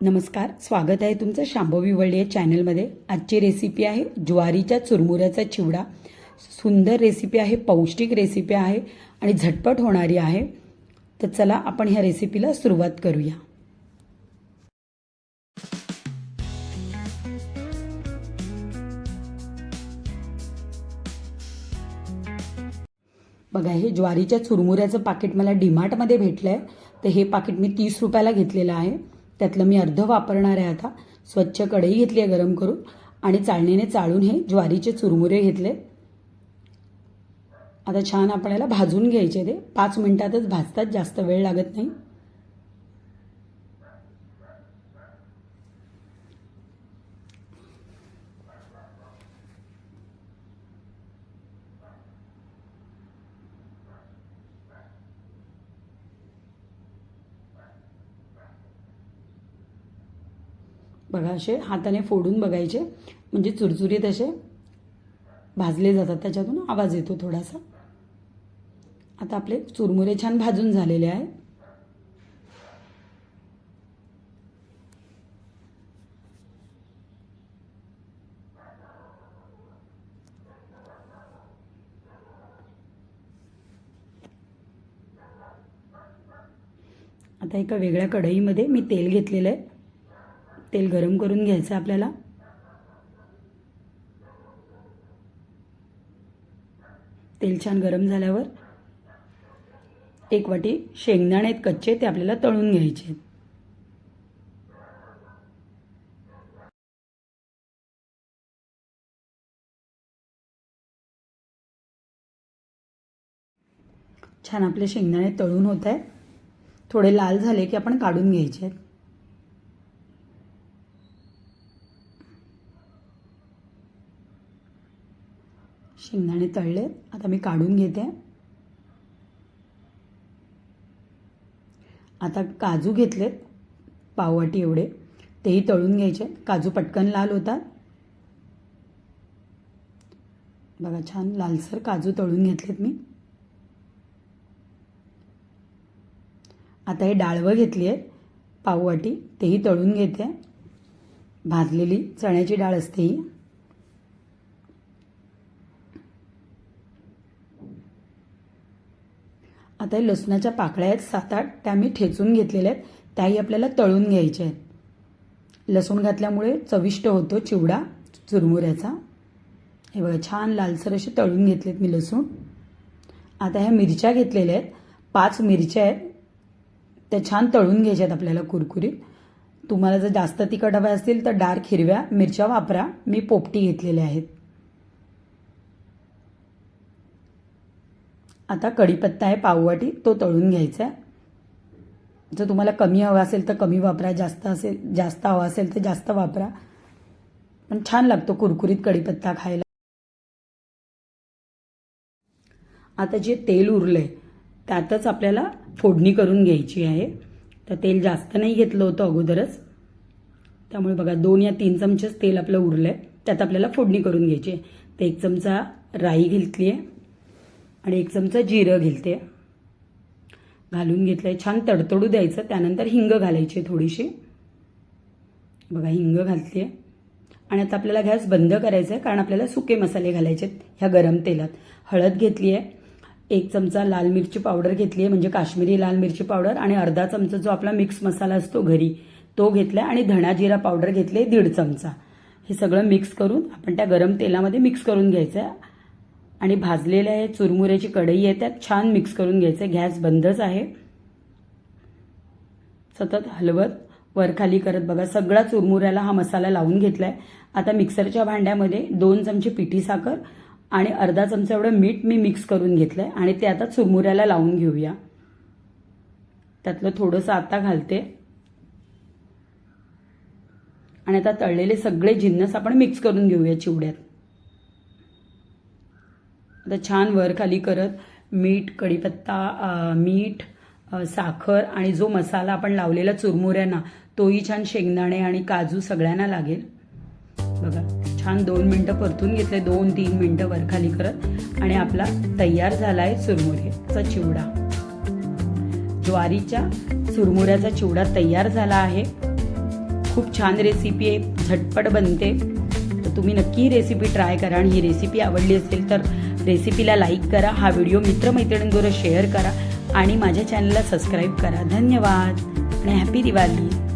नमस्कार स्वागत आहे तुमचं शांभवी वळी या चॅनलमध्ये. आजची रेसिपी आहे ज्वारीच्या चुरमुऱ्याचा चिवडा. सुंदर रेसिपी आहे पौष्टिक रेसिपी आहे आणि झटपट होणारी आहे. तर चला आपण ह्या रेसिपीला सुरुवात करूया. बघा हे ज्वारीच्या चुरमुऱ्याचं पाकिट मला डीमार्टमध्ये भेटलं आहे तर हे पाकिट मी तीस रुपयाला घेतलेलं आहे. त्यातलं मी अर्ध वापरणार आहे आता. स्वच्छ कढई घेतली आहे गरम करून. आणि चाळणीने चाळून हे ज्वारीचे चुरमुरे घेतले. आता छान आपल्याला भाजून घ्यायचे ते. पाच मिनटातच भाजतात जास्त वेळ लागत नाही. बघा असे हाताने फोडून बघायचे म्हणजे चुरचुरीत असे भाजले जातात त्याच्यातून आवाज येतो थोडासा. आता आपले चुरमुरे छान भाजून झालेले आहे. आता एका वेगळ्या कढईमध्ये मी तेल घेतलेलं आहे. तेल गरम करून घ्यायचं आपल्याला. तेल छान गरम झाल्यावर एक वाटी शेंगदाणे आहेत कच्चे ते आपल्याला तळून घ्यायचे आहेत. छान आपले शेंगदाणे तळून होत आहे थोडे लाल झाले की आपण काढून घ्यायचे आहेत. शेंगदाणे तळले. आता मी काढून घेते. आता काजू घेतलेत. पाववाटी एवढे. तेही तळून घ्यायचे. काजू पटकन लाल होतात. बघा छान लालसर काजू तळून घेतलेत मी. आता हे डाळवं घेतली आहे पाववाटी तेही तळून घेते. भाजलेली चण्याची डाळ असते ही आता हे लसणाच्या पाकळ्या आहेत सात आठ त्या मी ठेचून घेतलेल्या आहेत. त्याही आपल्याला तळून घ्यायच्या आहेत. लसूण घातल्यामुळे चविष्ट होतो चिवडा चुरमुऱ्याचा. हे बघा छान लालसर असे तळून घेतलेत मी लसूण. आता ह्या मिरच्या घेतलेल्या आहेत. पाच मिरच्या आहेत. त्या छान तळून घ्यायच्या आहेत आपल्याला कुरकुरीत. तुम्हाला जर जास्त तिखट हव्या असतील तर डार्क हिरव्या मिरच्या वापरा. मी पोपटी घेतलेल्या आहेत. आता कढीपत्ता आहे पाववाटी तो तळून घ्यायचा आहे. जर तुम्हाला कमी हवा असेल तर कमी वापरा जास्त असेल जास्त हवा असेल तर जास्त वापरा. पण छान लागतो कुरकुरीत कढीपत्ता खायला. आता जे तेल उरलंय त्यातच आपल्याला फोडणी करून घ्यायची आहे. तर तेल जास्त नाही घेतलं होतं अगोदरच. त्यामुळे बघा दोन या तीन चमचेच तेल आपलं उरलं आहे त्यात आपल्याला फोडणी करून घ्यायची आहे. तर एक चमचा राई घेतली आहे आणि एक चमचा जिरं घेते घालून घेतलं आहे छान तडतडू द्यायचं त्यानंतर हिंग घालायची थोडीशी. बघा हिंग घालते. आणि आता आपल्याला गॅस बंद करायचा आहे कारण आपल्याला सुके मसाले घालायचे आहेत ह्या गरम तेलात. हळद घेतली आहे एक चमचा लाल मिरची पावडर घेतली आहे म्हणजे काश्मीरी लाल मिरची पावडर आणि अर्धा चमचा जो आपला मिक्स मसाला असतो घरी तो घेतला आणि धणा जिरा पावडर घेतली आहे दीड चमचा. हे सगळं मिक्स करून आपण त्या गरम तेलामध्ये मिक्स करून घ्यायचं आहे आणि भाजलेल्या आहे चुरमुऱ्याची कढई आहे त्यात छान मिक्स करून घ्यायचं. गॅस बंदच आहे. सतत हलवत वरखाली करत बघा. सगळा चुरमुऱ्याला हा मसाला लावून घेतलाय. आता मिक्सरच्या भांड्यामध्ये दोन चमचे पिठी साखर आणि अर्धा चमचा एवढं मीठ मी मिक्स करून घेतलंय. आणि ते आता चुरमुऱ्याला लावून घेऊया. त्यातलं थोडंसं आता घालते. आणि आता तळलेले सगळे जिन्नस आपण मिक्स करून घेऊया चिवड्यात. आता छान वर खाली करत मीठ कढीपत्ता मीठ साखर आणि जो मसाला आपण लावलेला चुरमुऱ्यांना तोही छान शेंगदाणे आणि काजू सगळ्यांना लागेल. बघा छान दोन मिनटं परतून घेतले दोन तीन मिनटं वरखाली करत आणि आपला तयार झाला आहे चुरमुऱ्याचा चिवडा. ज्वारीच्या चुरमुऱ्याचा चिवडा तयार झाला आहे. खूप छान रेसिपी आहे झटपट बनते. तर तुम्ही नक्की ही रेसिपी ट्राय करा आणि ही रेसिपी आवडली असेल तर रेसिपीला लाईक करा हा व्हिडिओ मित्रमैत्रिणींबरोबर शेअर करा आणि माझ्या चॅनलला सबस्क्राईब करा. धन्यवाद आणि हॅपी दिवाळी.